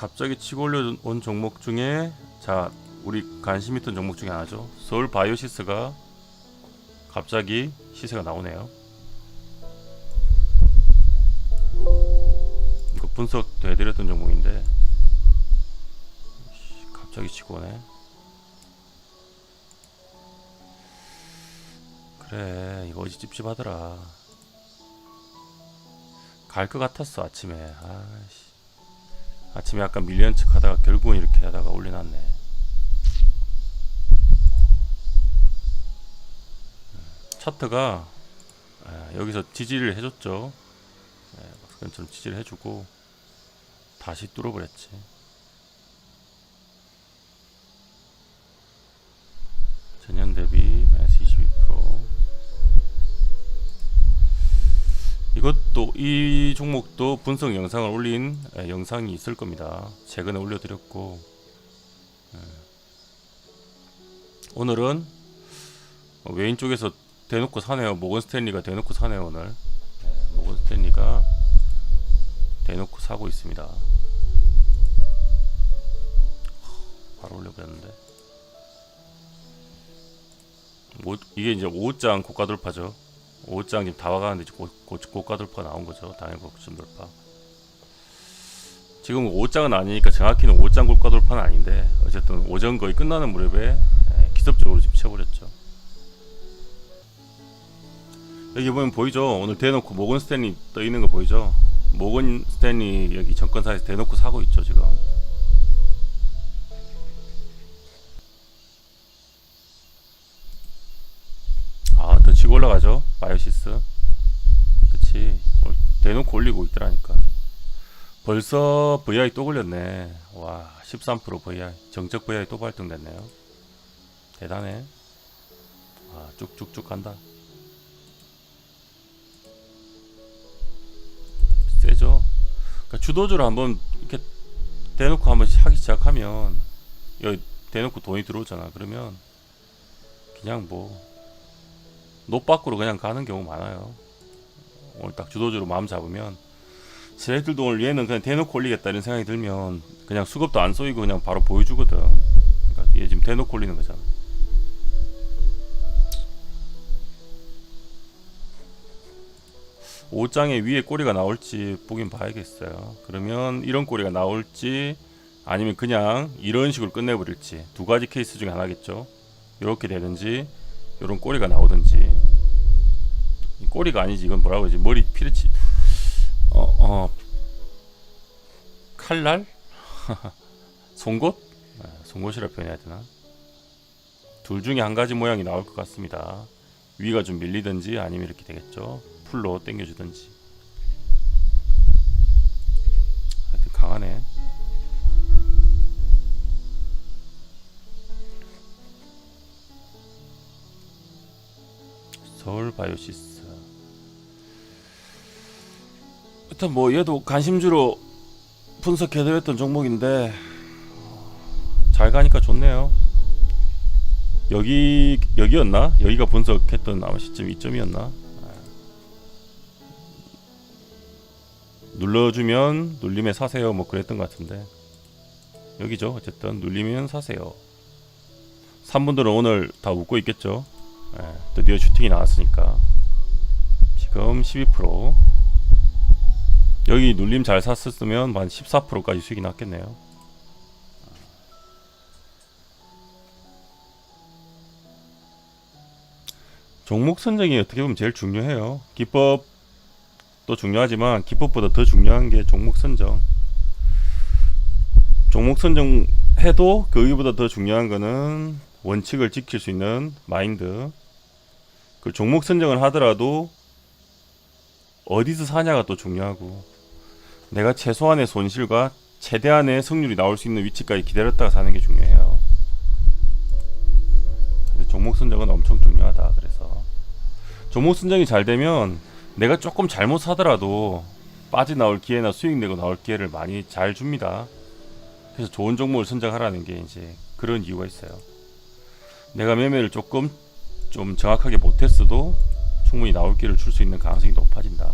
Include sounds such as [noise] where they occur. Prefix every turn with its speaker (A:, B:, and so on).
A: 갑자기 치고 올려온 종목 중에 자 우리 관심 있던 종목 중에 하나죠. 서울 바이오시스가 갑자기 시세가 나오네요. 이거 분석도 해드렸던 종목인데 씨, 갑자기 치고 오네. 그래 이거 어지 찝찝하더라. 갈 것 같았어 아침에. 아씨. 아침에 약간 밀리언 척 하다가 결국은 이렇게 하다가 올려놨네. 차트가 에, 여기서 지지를 해줬죠. 에, 박스건처럼 지지를 해주고 다시 뚫어버렸지. 전년 대비 이것도 이 종목도 분석 영상을 올린 에, 영상이 있을 겁니다. 최근에 올려드렸고 에. 오늘은 어, 외인 쪽에서 대놓고 사네요. 모건 스탠리가 대놓고 사네요 오늘. 에, 모건 스탠리가 대놓고 사고 있습니다. 바로 올려버렸는데. 오, 이게 이제 5장 고가 돌파죠. 5장 지금 다 와가는데 이제 고, 고, 고가 돌파 나온 거죠. 당일 고점 돌파. 지금 5장은 아니니까 정확히는 5장 고가 돌파는 아닌데 어쨌든 오전 거의 끝나는 무렵에 에, 기습적으로 지금 쳐버렸죠. 여기 보면 보이죠? 오늘 대놓고 모건 스탠리 떠 있는 거 보이죠? 모건 스탠리 여기 정권사에서 대놓고 사고 있죠 지금. 올라가죠. 바이오시스. 그치. 어, 대놓고 올리고 있더라니까. 벌써 VI 또 걸렸네. 와, 13% VI. 정적 VI 또 발동됐네요. 대단해. 아, 쭉쭉쭉 간다. 세죠. 그러니까 주도주를 한번 이렇게 대놓고 한번 하기 시작하면 여기 대놓고 돈이 들어오잖아. 그러면 그냥 뭐 노 밖으로 그냥 가는 경우 많아요. 오늘 딱 주도주로 마음 잡으면 쟤들도 오늘 얘는 그냥 대놓고 올리겠다 이런 생각이 들면 그냥 수급도 안 쏘이고 그냥 바로 보여주거든. 그러니까 얘 지금 대놓고 올리는 거잖아. 오장에 위에 꼬리가 나올지 보긴 봐야겠어요. 그러면 이런 꼬리가 나올지 아니면 그냥 이런 식으로 끝내버릴지 두 가지 케이스 중에 하나겠죠. 이렇게 되든지 이런 꼬리가 나오든지. 이 꼬리가 아니지 이건 뭐라고 하지? 머리 피르치 어 어. 칼날? [laughs] 송곳? 아, 송곳이라 표현해야 되나? 둘 중에 한 가지 모양이 나올 것 같습니다. 위가 좀 밀리든지 아니면 이렇게 되겠죠? 풀로 당겨주든지. 하여튼 강하네 바이오시스. 일단 뭐 얘도 관심주로 분석해드렸던 종목인데 잘 가니까 좋네요. 여기 여기였나? 여기가 분석했던 아마 시점 이점이었나? 눌러주면 눌림에 사세요 뭐 그랬던 것 같은데 여기죠 어쨌든 눌리면 사세요 3분들은 오늘 다 웃고 있겠죠 예, 드디어 슈팅이 나왔으니까. 지금 12% 여기 눌림 잘 샀었으면 한 14%까지 수익이 났겠네요. 종목 선정이 어떻게 보면 제일 중요해요. 기법도 중요하지만 기법보다 더 중요한 게 종목 선정. 종목 선정 해도 거기보다 더 중요한 거는 원칙을 지킬 수 있는 마인드 그 종목 선정을 하더라도 어디서 사냐가 또 중요하고 내가 최소한의 손실과 최대한의 승률이 나올 수 있는 위치까지 기다렸다가 사는 게 중요해요. 종목 선정은 엄청 중요하다. 그래서 종목 선정이 잘 되면 내가 조금 잘못 사더라도 빠져나올 기회나 수익 내고 나올 기회를 많이 잘 줍니다. 그래서 좋은 종목을 선정하라는 게 이제 그런 이유가 있어요. 내가 매매를 조금 좀 정확하게 못했어도 충분히 나올 길을 줄 수 있는 가능성이 높아진다.